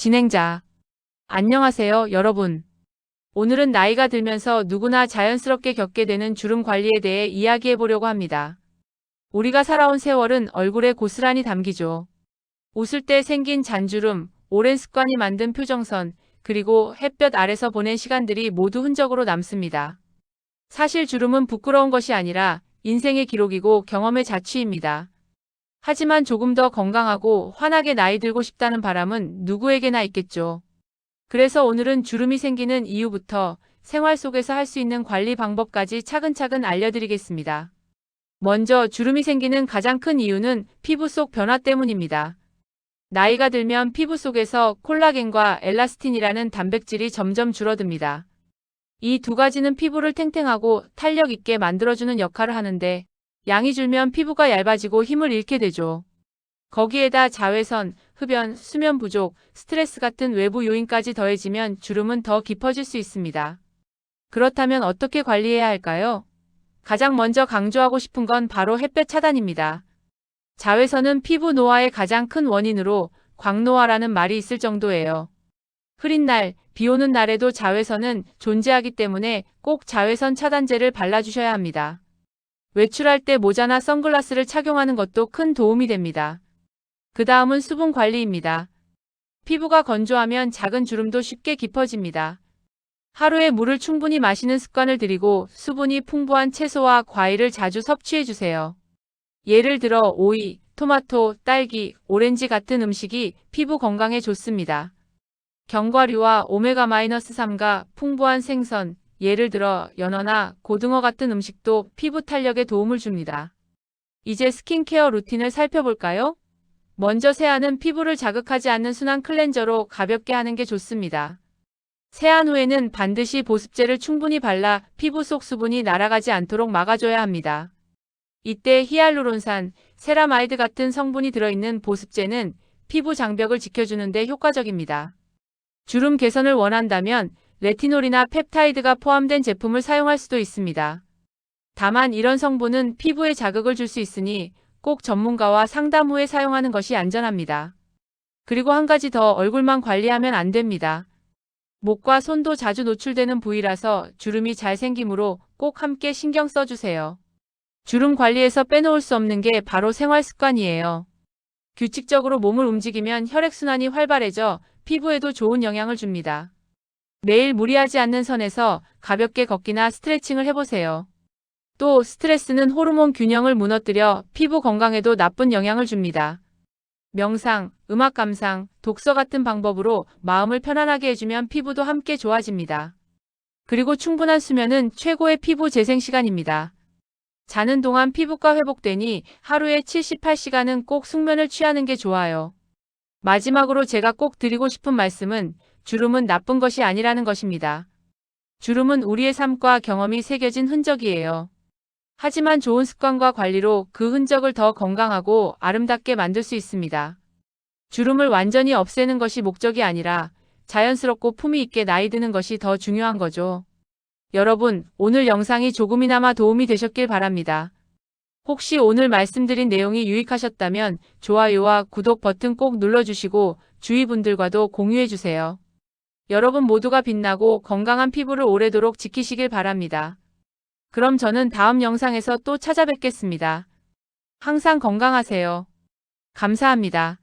진행자. 안녕하세요, 여러분. 오늘은 나이가 들면서 누구나 자연스럽게 겪게 되는 주름 관리에 대해 이야기해 보려고 합니다. 우리가 살아온 세월은 얼굴에 고스란히 담기죠. 웃을 때 생긴 잔주름, 오랜 습관이 만든 표정선, 그리고 햇볕 아래서 보낸 시간들이 모두 흔적으로 남습니다. 사실 주름은 부끄러운 것이 아니라 인생의 기록이고 경험의 자취입니다. 하지만 조금 더 건강하고 환하게 나이 들고 싶다는 바람은 누구에게나 있겠죠. 그래서 오늘은 주름이 생기는 이유부터 생활 속에서 할 수 있는 관리 방법까지 차근차근 알려드리겠습니다. 먼저 주름이 생기는 가장 큰 이유는 피부 속 변화 때문입니다. 나이가 들면 피부 속에서 콜라겐과 엘라스틴이라는 단백질이 점점 줄어듭니다. 이 두 가지는 피부를 탱탱하고 탄력 있게 만들어주는 역할을 하는데 양이 줄면 피부가 얇아지고 힘을 잃게 되죠. 거기에다 자외선, 흡연, 수면 부족, 스트레스 같은 외부 요인까지 더해지면 주름은 더 깊어질 수 있습니다. 그렇다면 어떻게 관리해야 할까요? 가장 먼저 강조하고 싶은 건 바로 햇볕 차단입니다. 자외선은 피부 노화의 가장 큰 원인으로 광노화라는 말이 있을 정도예요. 흐린 날, 비 오는 날에도 자외선은 존재하기 때문에 꼭 자외선 차단제를 발라주셔야 합니다. 외출할 때 모자나 선글라스를 착용하는 것도 큰 도움이 됩니다. 그 다음은 수분 관리입니다. 피부가 건조하면 작은 주름도 쉽게 깊어집니다. 하루에 물을 충분히 마시는 습관을 들이고 수분이 풍부한 채소와 과일을 자주 섭취해 주세요. 예를 들어 오이, 토마토, 딸기, 오렌지 같은 음식이 피부 건강에 좋습니다. 견과류와 오메가-3가 풍부한 생선, 예를 들어 연어나 고등어 같은 음식도 피부 탄력에 도움을 줍니다. 이제 스킨케어 루틴을 살펴볼까요? 먼저 세안은 피부를 자극하지 않는 순한 클렌저로 가볍게 하는 게 좋습니다. 세안 후에는 반드시 보습제를 충분히 발라 피부 속 수분이 날아가지 않도록 막아줘야 합니다. 이때 히알루론산, 세라마이드 같은 성분이 들어있는 보습제는 피부 장벽을 지켜주는 데 효과적입니다. 주름 개선을 원한다면 레티놀이나 펩타이드가 포함된 제품을 사용할 수도 있습니다. 다만 이런 성분은 피부에 자극을 줄 수 있으니 꼭 전문가와 상담 후에 사용하는 것이 안전합니다. 그리고 한 가지 더 얼굴만 관리하면 안 됩니다. 목과 손도 자주 노출되는 부위라서 주름이 잘 생기므로 꼭 함께 신경 써주세요. 주름 관리에서 빼놓을 수 없는 게 바로 생활 습관이에요. 규칙적으로 몸을 움직이면 혈액순환이 활발해져 피부에도 좋은 영향을 줍니다. 매일 무리하지 않는 선에서 가볍게 걷기나 스트레칭을 해보세요. 또 스트레스는 호르몬 균형을 무너뜨려 피부 건강에도 나쁜 영향을 줍니다. 명상, 음악 감상, 독서 같은 방법으로 마음을 편안하게 해주면 피부도 함께 좋아집니다. 그리고 충분한 수면은 최고의 피부 재생 시간입니다. 자는 동안 피부가 회복되니 하루에 78시간은 꼭 숙면을 취하는 게 좋아요. 마지막으로 제가 꼭 드리고 싶은 말씀은 주름은 나쁜 것이 아니라는 것입니다. 주름은 우리의 삶과 경험이 새겨진 흔적이에요. 하지만 좋은 습관과 관리로 그 흔적을 더 건강하고 아름답게 만들 수 있습니다. 주름을 완전히 없애는 것이 목적이 아니라 자연스럽고 품위 있게 나이 드는 것이 더 중요한 거죠. 여러분, 오늘 영상이 조금이나마 도움이 되셨길 바랍니다. 혹시 오늘 말씀드린 내용이 유익하셨다면 좋아요와 구독 버튼 꼭 눌러주시고 주위 분들과도 공유해주세요. 여러분 모두가 빛나고 건강한 피부를 오래도록 지키시길 바랍니다. 그럼 저는 다음 영상에서 또 찾아뵙겠습니다. 항상 건강하세요. 감사합니다.